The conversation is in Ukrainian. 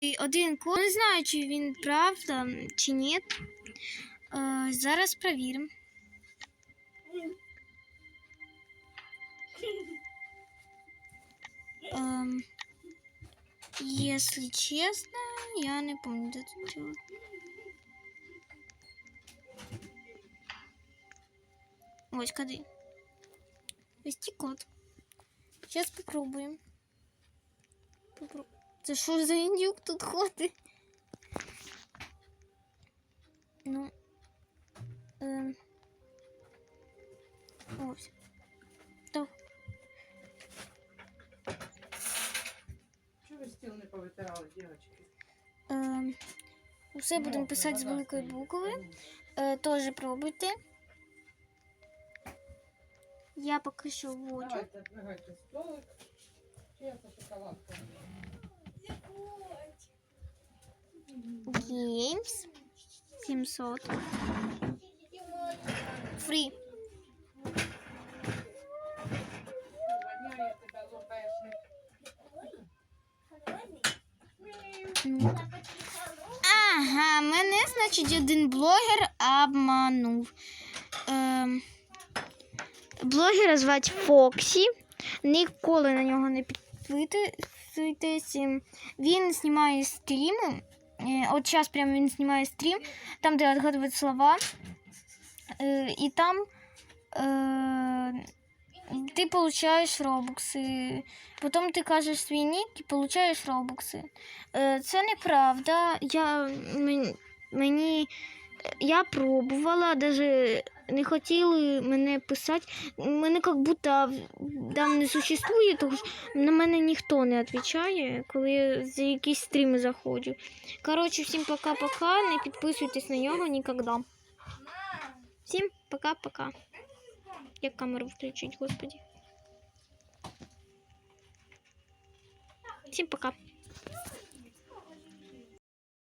І один код. Не знаю, чи він правда, чи ні. Е, зараз перевіримо. Эм, если честно, я не помню, где тут дело. Ось куди. Вести код. Сейчас попробуем. Попро... Це що за індюк тут ходить? Ну. Ем. Ось. Так. Чого ви стіл не повитирали, дівчатки? Ем, Усе будемо писати з великої букви. Е, Теж пробуйте. Я поки що вводжу. Давайте, двигайте Games 700. Free. Ага, мене, значить, один блогер обманув. Ем, блогера звати Фоксі. Ніколи на нього не підписуйтесь. Він знімає стріми. Е, От зараз прямо він знімає стрім, там, де отгадывают слова. и І там ты ти получаєш робокси. Потім ти кажеш свій нік і получаєш робокси. Е, Це неправда. Я, мені, я пробувала, навіть не хотіли мене писати. Мене як будто там не существує, тому що на мене ніхто не відповідає, коли я за якісь стріми заходжу. Коротше, всім пока-пока. Не підписуйтесь на нього ніколи. Всім пока-пока. Як камеру включить, господи. Всім пока.